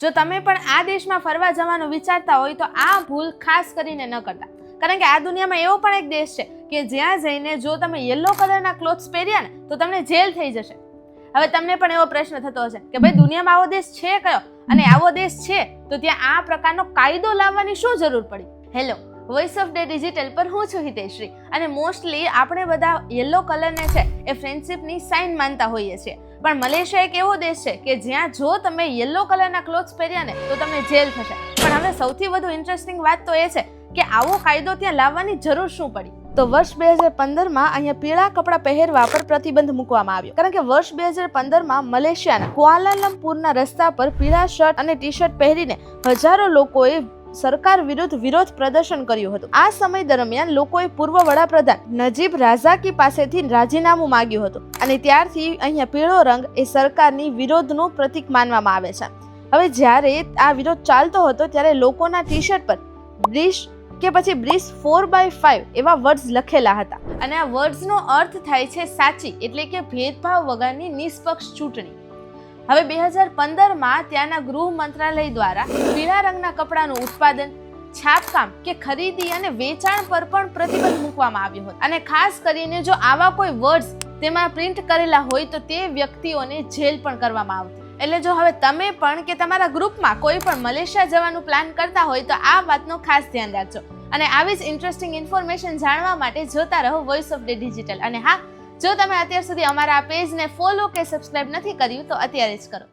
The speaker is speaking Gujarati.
જો તમે પણ આ દેશમાં ફરવા જવાનું વિચારતા હોય તો આ ભૂલ ખાસ કરીને ન કરતા. કારણ કે આ દુનિયામાં એવો પણ એક દેશ છે કે જ્યાં જઈને જો તમે યલો કલરના ક્લોથ્સ પહેર્યા ને તો તમને જેલ થઈ જશે. હવે તમને પણ એવો પ્રશ્ન થતો હશે કે ભાઈ દુનિયામાં આવો દેશ છે કયો? અને આવો દેશ છે તો ત્યાં આ પ્રકારનો કાયદો લાવવાની શું જરૂર પડી? Hello voice of day digital પર હું છું હિતેશ્રી અને મોસ્ટલી આપણે બધા યલો કલરને છે એ ફ્રેન્ડશિપની સાઇન માનતા હોઈએ છીએ. પણ મલેશિયા એક એવો દેશ છે કે જ્યાં જો તમે યલો કલરના ક્લોથ્સ પહેર્યા ને, તો તમને જેલ થશે. પણ હવે સૌથી વધુ ઇન્ટરેસ્ટિંગ વાત તો એ છે કે આવો કાયદો ત્યાં લાવવાની જરૂર શું પડી? તો વર્ષ બે હજાર પંદરમાં અહીંયા પીળા કપડાં પહેરવા પર પ્રતિબંધ મૂકવામાં આવ્યો. કારણ કે વર્ષ બે હજાર પંદરમાં મલેશિયાના ક્વાલાલમપુરના રસ્તા પર પીળા શર્ટ અને ટી શર્ટ પહેરીને હજારો લોકોએ સરકાર વિરુદ્ધ વિરોધ પ્રદર્શન કર્યું હતું. આ સમય દરમિયાન લોકોએ પૂર્વ વડાપ્રધાન નજીબ રાઝાકી પાસેથી રાજીનામું માંગ્યું હતું અને ત્યારથી અહીંયા પીળો રંગ એ સરકારની વિરોધનું પ્રતીક માનવામાં આવે છે. હવે જ્યારે આ વિરોધ ચાલતો હતો ત્યારે લોકોના ટી શર્ટ પર બ્રિશ કે પછી બ્રિસ ફોર બાય ફાઇવ એવા વર્ડ્સ લખેલા હતા. અને આ વર્ડ્સનો અર્થ થાય છે સાચી એટલે કે ભેદભાવ વગરની નિષ્પક્ષ ચૂંટણી. હવે બે હજાર પંદરમાં ત્યાંના ગૃહ મંત્રાલય દ્વારા પીળા રંગના કપડાનું ઉત્પાદન, છાપકામ કે ખરીદી અને વેચાણ પર પણ પ્રતિબંધ મૂકવામાં આવ્યો હતો અને ખાસ કરીને જો આવા કોઈ વર્ડ્સ તેમાં પ્રિન્ટ કરેલા હોય તો તે વ્યક્તિઓને જેલ પણ કરવામાં આવતી. એટલે જો હવે તમે પણ કે તમારા ગ્રુપમાં કોઈ પણ મલેશિયા જવાનું પ્લાન કરતા હોય તો આ વાતનો ખાસ ધ્યાન રાખજો. અને આવી જ ઇન્ટરેસ્ટિંગ ઇન્ફોર્મેશન જાણવા માટે જોતા રહો વોઇસ ઓફ ડે ડિજિટલ અને હા જો તમે અત્યાર સુધી અમારા પેજને ફોલો કે સબસ્ક્રાઇબ નથી કર્યું, તો અત્યારે જ કરો.